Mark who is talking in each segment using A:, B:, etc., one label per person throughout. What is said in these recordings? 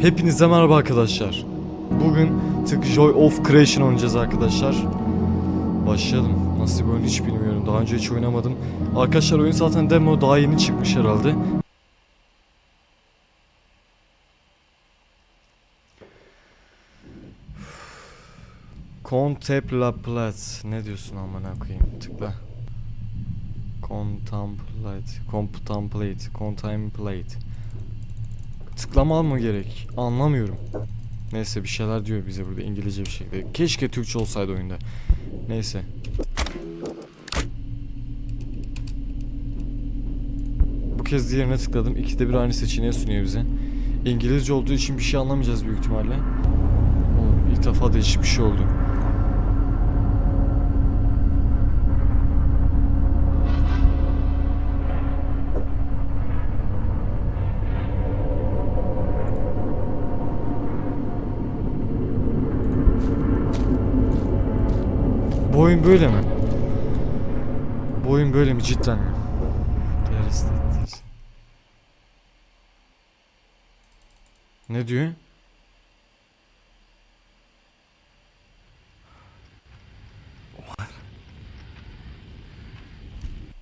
A: Hepinize merhaba arkadaşlar. Bugün tık Joy of Creation oynayacağız arkadaşlar. Başlayalım. Nasıl bir oyun hiç bilmiyorum. Daha önce hiç oynamadım. Arkadaşlar oyun zaten demo daha yeni çıkmış herhalde. Contemplate. Ne diyorsun amına koyayım? Tıkla. Contemplate. Contemplate. Contemplate. Tıklama mı gerek? Anlamıyorum. Neyse bir şeyler diyor bize burada İngilizce bir şekilde. Keşke Türkçe olsaydı oyunda. Neyse. Bu kez diğerine tıkladım. İkide bir aynı seçeneği sunuyor bize. İngilizce olduğu için bir şey anlamayacağız büyük ihtimalle. O ilk defa değişik bir şey oldu. Oyun böyle mi? Bu oyun böyle mi cidden mi? Ne diyor?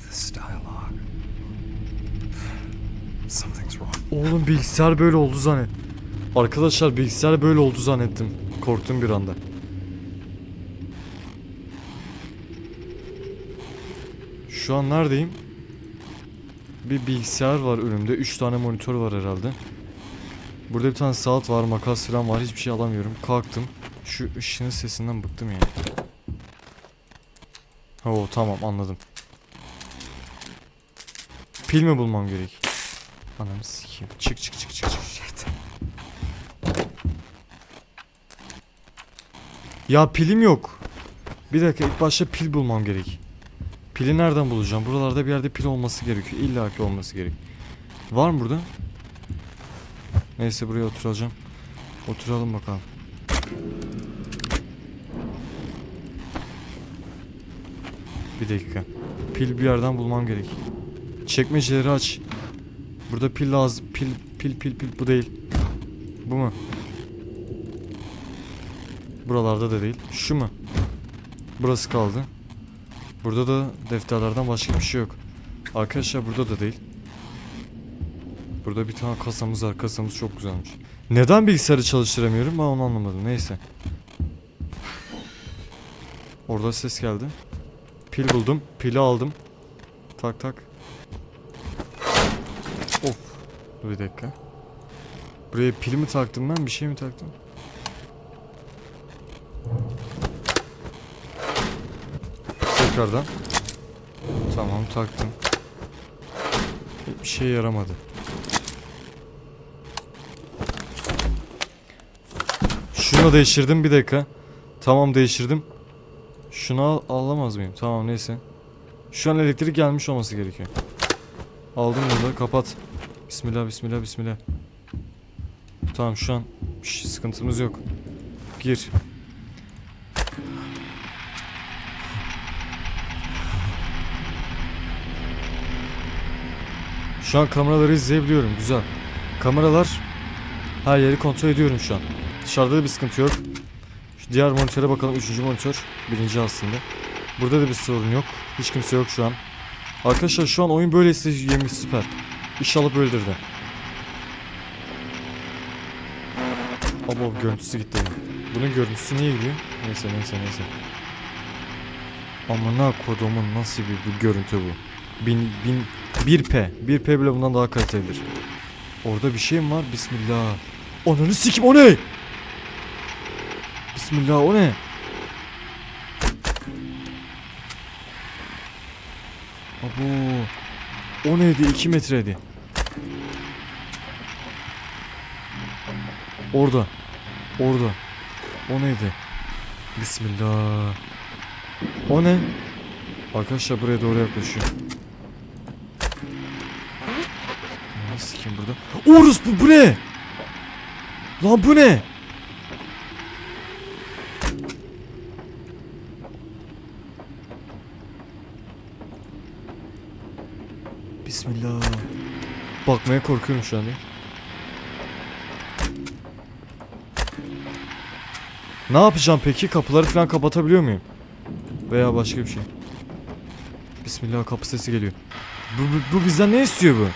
B: This dialogue. Something's wrong.
A: Oğlum bilgisayar böyle oldu zannet. Arkadaşlar bilgisayar böyle oldu zannettim. Korktum bir anda. Şu an neredeyim? Bir bilgisayar var önümde. 3 tane monitör var herhalde. Burada bir tane saat var, makas falan var. Hiçbir şey alamıyorum. Kalktım. Şu ışığın sesinden bıktım ya. Oo tamam anladım. Pil mi bulmam gerek? Ananı sikeyim. Çık çık çık çık çık. Ya pilim yok. Bir dakika ilk başta pil bulmam gerek. Pili nereden bulacağım? Buralarda bir yerde pil olması gerekiyor. İlla ki olması gerek. Var mı burada? Neyse buraya oturacağım. Oturalım bakalım. Bir dakika. Pil bir yerden bulmam gerek. Çekmeceleri aç. Burada pil lazım. Pil pil pil pil bu değil. Bu mu? Buralarda da değil. Şu mu? Burası kaldı. Burada da defterlerden başka bir şey yok. Arkadaşlar burada da değil. Burada bir tane kasamız var. Kasamız çok güzelmiş. Neden bilgisayarı çalıştıramıyorum ben onu anlamadım. Neyse. Orada ses geldi. Pil buldum. Pili aldım. Tak tak. Of. Bir dakika. Buraya pili mi taktım ben? Bir şey mi taktım? Tekrardan. Tamam taktım. Hiçbir şey yaramadı. Şunu değiştirdim bir dakika. Tamam değiştirdim. Şunu al alamaz mıyım? Tamam neyse. Şu an elektrik gelmiş olması gerekiyor. Aldım bunu kapat. Bismillah bismillah bismillah. Tamam şu an bir şey, sıkıntımız yok. Gir. Şu an kameraları izleyebiliyorum. Güzel. Kameralar her yeri kontrol ediyorum şu an. Dışarıda da bir sıkıntı yok. Şu diğer monitöre bakalım. Üçüncü monitör. Birinci aslında. Burada da bir sorun yok. Hiç kimse yok şu an. Arkadaşlar şu an oyun böyleyse yemiş süper. İnşallah böyledir de. Abo görüntüsü gitti. Bunun görüntüsü niye gidiyor? Neyse neyse neyse. Amına kodumun nasıl bir, bir görüntü bu? Bin, bin, 1P. 1P bile bundan daha kalitelidir. Orada bir şey mi var? Bismillah. Ananı sikim o ne? Bismillah o ne? Abo. O neydi? 2 metreydi. Orada. Orada. O neydi? Bismillah. O ne? Arkadaşlar buraya doğru yaklaşıyor. Burada? Orus bu, bu ne? Lan bu ne? Bismillah. Bakmaya korkuyorum şu anda. Ne yapacağım peki? Kapıları falan kapatabiliyor muyum? Veya başka bir şey. Bismillah kapı sesi geliyor. Bu, bu, bu bizden ne istiyor bu?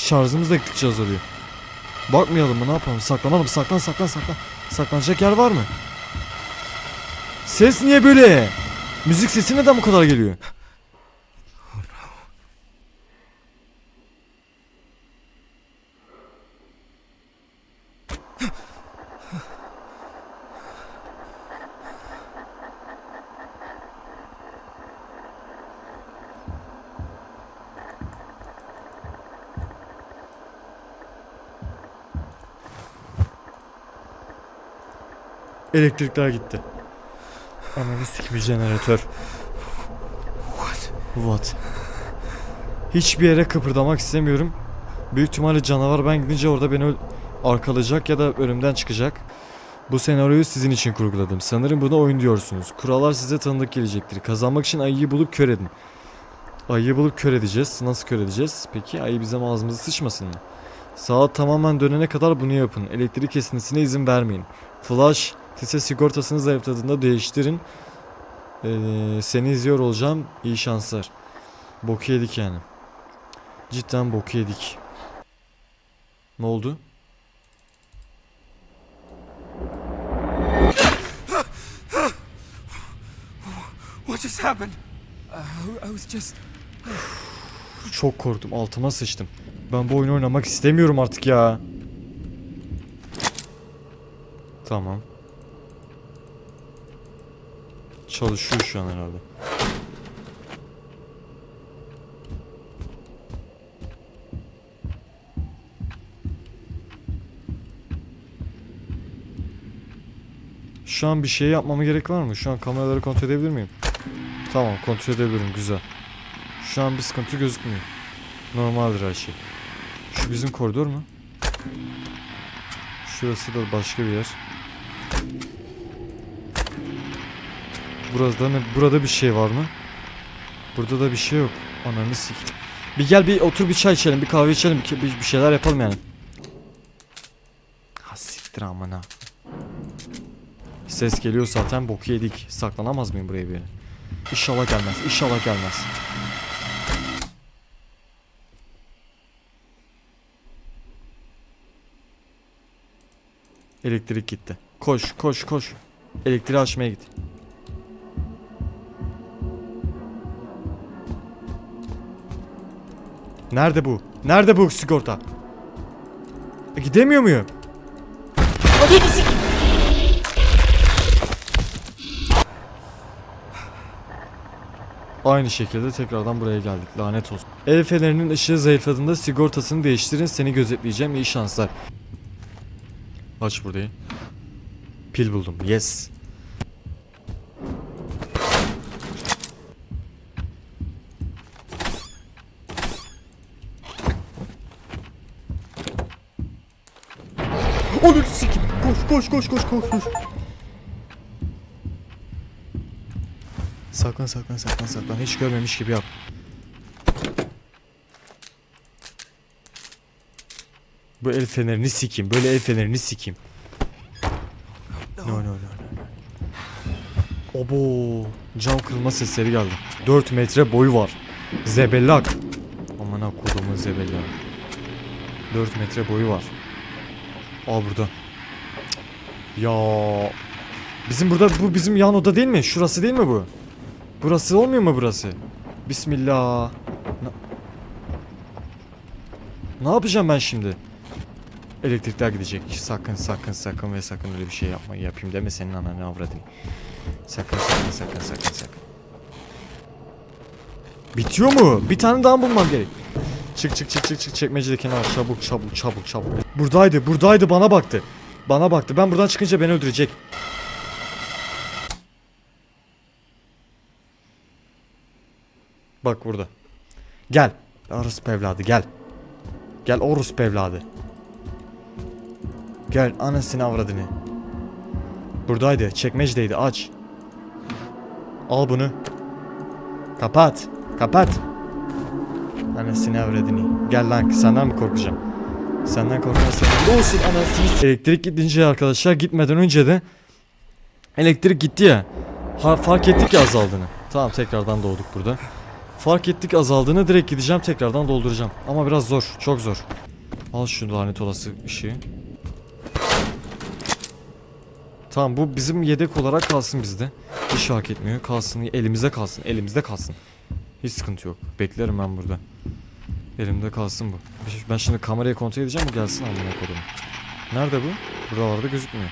A: Şarjımız da gittikçe azalıyor. Bakmayalım mı ne yapalım? Saklanalım saklan saklan saklan. Saklanacak yer var mı? Ses niye böyle? Müzik sesi neden bu kadar geliyor? Elektrikler gitti. Ananı sikimi jeneratör.
B: What?
A: What? Hiçbir yere kıpırdamak istemiyorum. Büyük ihtimalle canavar ben gidince orada beni arkalayacak ya da önümden çıkacak. Bu senaryoyu sizin için kurguladım. Sanırım buna oyun diyorsunuz. Kurallar size tanıdık gelecektir. Kazanmak için ayıyı bulup kör edin. Ayıyı bulup kör edeceğiz. Nasıl kör edeceğiz? Peki ayı bizim ağzımıza sıçmasın mı? Saat tamamen dönene kadar bunu yapın. Elektrik kesintisine izin vermeyin. Flash, tise sigortasını zayıfladığında değiştirin. Ee, seni izliyor olacağım. İyi şanslar. Boku yedik yani. Cidden boku yedik. Ne oldu?
B: What just happened? Uh, I was just.
A: Çok korktum. Altıma sıçtım. Ben bu oyunu oynamak istemiyorum artık ya. Tamam. Çalışıyor şu an herhalde. Şu an bir şey yapmama gerek var mı? Şu an kameraları kontrol edebilir miyim? Tamam kontrol edebilirim güzel. Şu an bir sıkıntı gözükmüyor. Normaldir her şey. Şu bizim koridor mu? Şurası da başka bir yer. Burada ne? Burada bir şey var mı? Burada da bir şey yok. Ananı sik. Bir gel bir otur bir çay içelim, bir kahve içelim, bir, bir, şeyler yapalım yani. Ha siktir amına. Ses geliyor zaten boku yedik. Saklanamaz mıyım buraya bir? İnşallah gelmez. İnşallah gelmez. Elektrik gitti. Koş, koş, koş. Elektriği açmaya git. Nerede bu? Nerede bu sigorta? E, gidemiyor muyum? Aynı şekilde tekrardan buraya geldik. Lanet olsun. El fenerinin ışığı zayıfladığında sigortasını değiştirin. Seni gözetleyeceğim. İyi şanslar. Aç burayı. Pil buldum. Yes. Koş koş koş koş. Saklan saklan saklan saklan. Hiç görmemiş gibi yap. Bu el fenerini sikeyim. Böyle el fenerini sikeyim. No no no. no. Obo. Cam kırılma sesleri geldi. 4 metre boyu var. Zebellak. Aman ha kodumun zebellak. 4 metre boyu var. Aa burada. Ya. Bizim burada bu bizim yan oda değil mi? Şurası değil mi bu? Burası olmuyor mu burası? Bismillah. Na- ne yapacağım ben şimdi? Elektrikler gidecek. Sakın sakın sakın ve sakın öyle bir şey yapma. Yapayım deme senin ananı avradını. Sakın sakın sakın sakın sakın. Bitiyor mu? Bir tane daha bulmam gerek. Çık çık çık çık çık çekmecede kenar çabuk çabuk çabuk çabuk. Buradaydı buradaydı bana baktı. Bana baktı. Ben buradan çıkınca beni öldürecek. Bak burada. Gel. Orospu evladı gel. Gel orospu evladı. Gel anasını avradını. Buradaydı. Çekmecedeydi. Aç. Al bunu. Kapat. Kapat. Anasını avradını. Gel lan senden mi korkacağım? Senden korkan senin olsun anasını. Elektrik gidince arkadaşlar gitmeden önce de elektrik gitti ya. Ha, fark ettik ya azaldığını. Tamam tekrardan doğduk burada. Fark ettik azaldığını direkt gideceğim tekrardan dolduracağım. Ama biraz zor çok zor. Al şu lanet olası ışığı. Tamam bu bizim yedek olarak kalsın bizde. Hiç fark etmiyor. Kalsın elimizde kalsın. Elimizde kalsın. Hiç sıkıntı yok. Beklerim ben burada. Elimde kalsın bu. Ben şimdi kamerayı kontrol edeceğim bu gelsin amına kodum. Nerede bu? Buralarda gözükmüyor.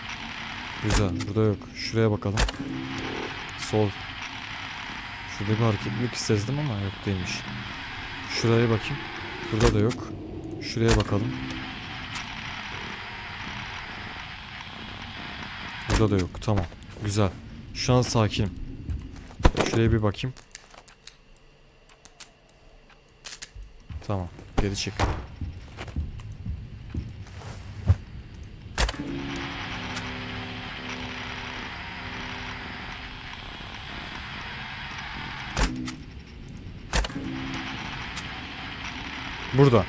A: Güzel. Burada yok. Şuraya bakalım. Sol. Şurada bir hareketlilik sezdim ama yok değilmiş. Şuraya bakayım. Burada da yok. Şuraya bakalım. Burada da yok. Tamam. Güzel. Şu an sakinim. Şuraya bir bakayım. Tamam. Geri çık. Burada.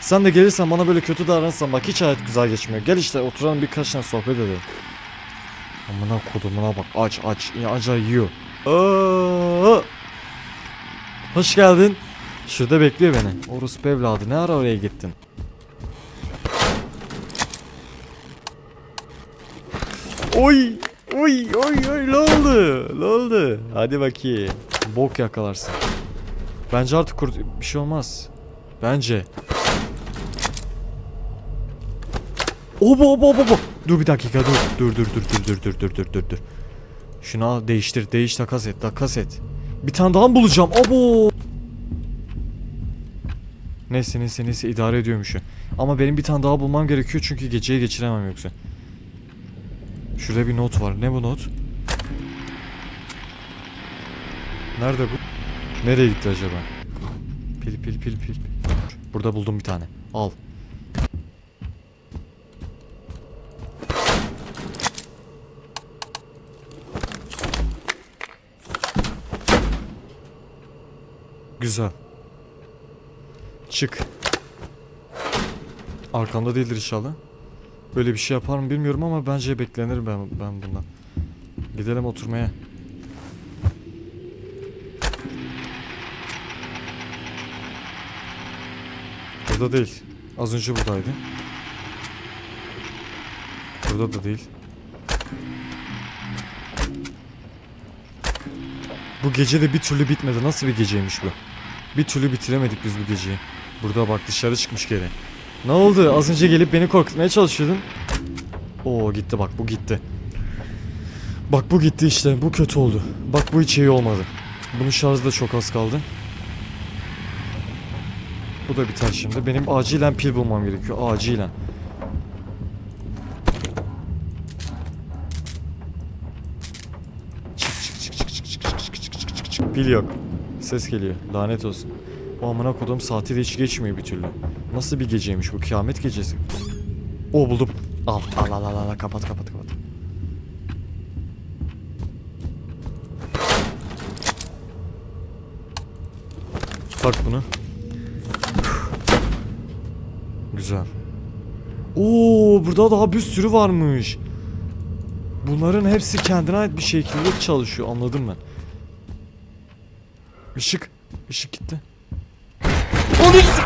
A: Sen de gelirsen bana böyle kötü davranırsan bak hiç hayat güzel geçmiyor. Gel işte oturalım birkaç tane sohbet edelim. Amına kodumuna bak aç aç ya acayip yiyor. Aa! Hoş geldin. Şurada bekliyor beni. Orospu evladı ne ara oraya gittin? Oy! Oy oy oy ne oldu? Ne oldu? Hadi bakayım. Bok yakalarsın. Bence artık kurt bir şey olmaz. Bence. Oba oba oba oba. Dur bir dakika dur. Dur dur dur dur dur dur dur dur dur. Şunu al değiştir değiş takas et takas et. Bir tane daha mı bulacağım? Abo. Neyse neyse neyse idare ediyorum işi. Ama benim bir tane daha bulmam gerekiyor çünkü geceyi geçiremem yoksa. Şurada bir not var. Ne bu not? Nerede bu? Nereye gitti acaba? Pil pil pil pil. Burada buldum bir tane. Al. Güzel. Çık. Arkamda değildir inşallah. Böyle bir şey yapar mı bilmiyorum ama bence beklenir ben, ben bundan. Gidelim oturmaya. Burada değil. Az önce buradaydı. Burada da değil. Bu gece de bir türlü bitmedi. Nasıl bir geceymiş bu? Bir türlü bitiremedik biz bu geceyi. Burada bak dışarı çıkmış geri. Ne oldu? Az önce gelip beni korkutmaya çalışıyordun. Oo gitti bak bu gitti. Bak bu gitti işte. Bu kötü oldu. Bak bu hiç iyi olmadı. Bunun şarjı da çok az kaldı. Bu da biter şimdi. Benim acilen pil bulmam gerekiyor. Acilen. Pil yok. Ses geliyor. Lanet olsun. O amına kodum saati de hiç geçmiyor bir türlü. Nasıl bir geceymiş bu? Kıyamet gecesi. O buldum. Al al al al al kapat kapat kapat. Tak bunu. Güzel. Oo burada daha bir sürü varmış. Bunların hepsi kendine ait bir şekilde çalışıyor anladım ben. Işık. Işık gitti. Onu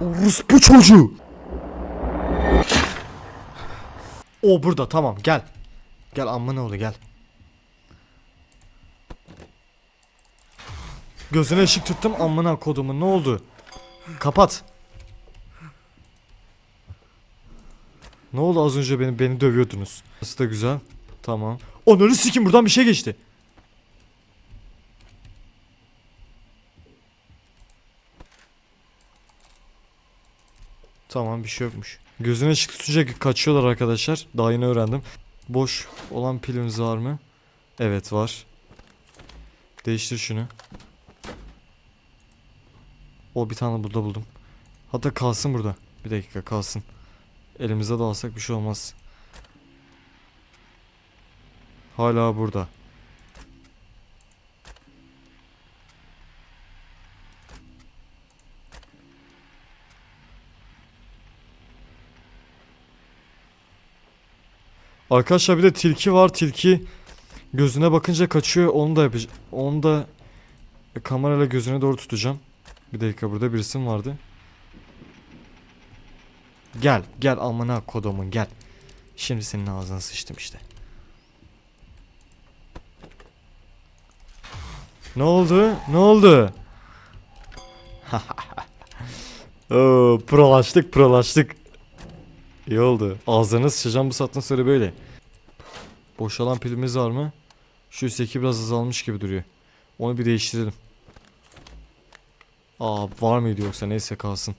A: Orospu çocuğu. O burada tamam gel. Gel amına oğlu gel. Gözüne ışık tuttum amına kodumu ne oldu? Kapat. Ne oldu az önce beni beni dövüyordunuz. Burası da güzel. Tamam. Onları sikim buradan bir şey geçti. Tamam bir şey yokmuş. Gözüne ışık tutunca kaçıyorlar arkadaşlar. Daha yeni öğrendim. Boş olan pilimiz var mı? Evet var. Değiştir şunu. O bir tane burada buldum. Hatta kalsın burada. Bir dakika kalsın. Elimize de alsak bir şey olmaz. Hala burada. Arkadaşlar bir de tilki var. Tilki gözüne bakınca kaçıyor. Onu da yapacağım. Onu da kamerayla gözüne doğru tutacağım. Bir dakika burada birisi mi vardı? Gel, gel amına kodumun gel. Şimdi senin ağzına sıçtım işte. Ne oldu? Ne oldu? Oo, prolaştık, prolaştık. İyi oldu. Ağzına sıçacağım bu saatten sonra böyle. Boşalan pilimiz var mı? Şu üstteki biraz azalmış gibi duruyor. Onu bir değiştirelim. Aa var mıydı yoksa neyse kalsın.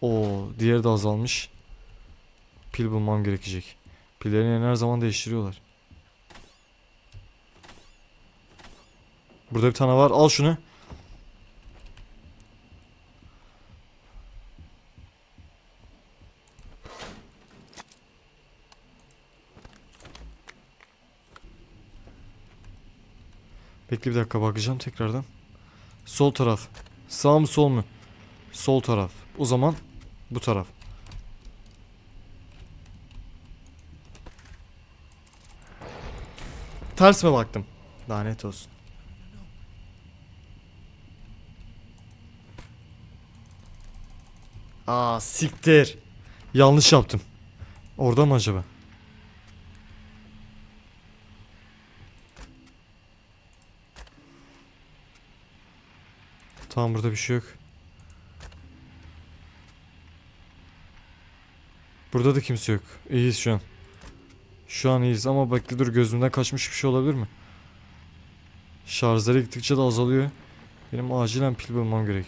A: Oo diğeri de azalmış. Pil bulmam gerekecek. Pillerini her zaman değiştiriyorlar. Burada bir tane var. Al şunu. Bekle bir dakika bakacağım tekrardan. Sol taraf. Sağ mı sol mu? Sol taraf. O zaman bu taraf. Ters mi baktım? Lanet olsun. Aa siktir. Yanlış yaptım. Orada mı acaba? Tamam burada bir şey yok. Burada da kimse yok. İyiyiz şu an. Şu an iyiyiz ama bekle dur gözümden kaçmış bir şey olabilir mi? Şarjları gittikçe de azalıyor. Benim acilen pil bulmam gerek.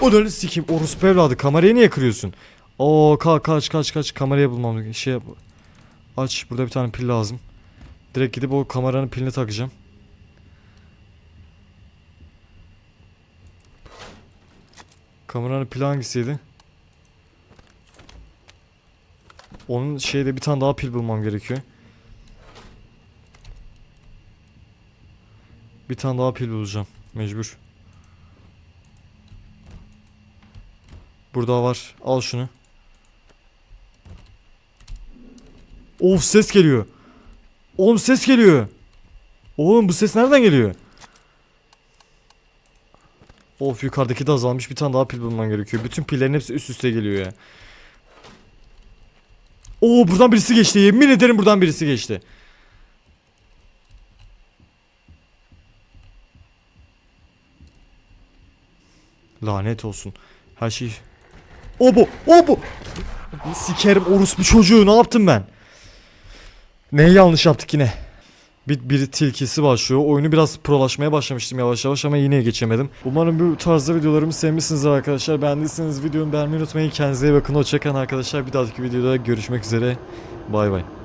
A: o da sikeyim orospu evladı kamerayı niye kırıyorsun? Oo ka kaç kaç kaç kamerayı bulmam gerek. Şey yap. Aç burada bir tane pil lazım. Direkt gidip o kameranın pilini takacağım. Kameranın pili hangisiydi? Onun şeyde bir tane daha pil bulmam gerekiyor. Bir tane daha pil bulacağım. Mecbur. Burada var. Al şunu. Of ses geliyor. Oğlum ses geliyor. Oğlum bu ses nereden geliyor? Of yukarıdaki de azalmış. Bir tane daha pil bulman gerekiyor. Bütün pillerin hepsi üst üste geliyor ya. Oo buradan birisi geçti. Yemin ederim buradan birisi geçti. Lanet olsun. Her şey... O bu! O bu! Sikerim orospu çocuğu ne yaptım ben? Neyi yanlış yaptık yine? Bir, bir tilkisi başlıyor. Oyunu biraz prolaşmaya başlamıştım yavaş yavaş ama yine geçemedim. Umarım bu tarzda videolarımı sevmişsinizdir arkadaşlar. Beğendiyseniz videomu beğenmeyi unutmayın. Kendinize iyi bakın. Hoşçakalın arkadaşlar. Bir dahaki videoda görüşmek üzere. Bay bay.